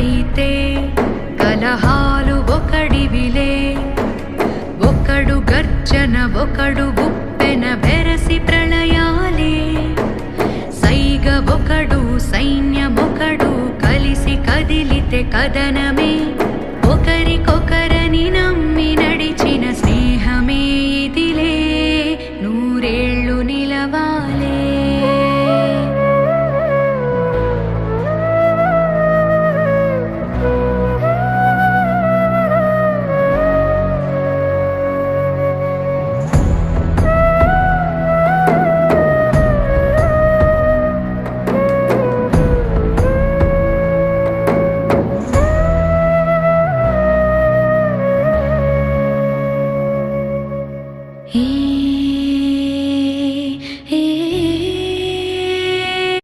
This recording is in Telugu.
అయితే కలహాలు ఒకడివిలే ఒకడు గర్జన ఒకడు గుప్పెన బెరసి ప్రళయాలే. సైగ ఒకడు సైన్యమొకడు కలిసి కదిలితే కదనమే ఒకరికొకరని నమ్మి నడిచిన స్నేహమే ఇదిలే. నూరేళ్ళు నిలవాలే. He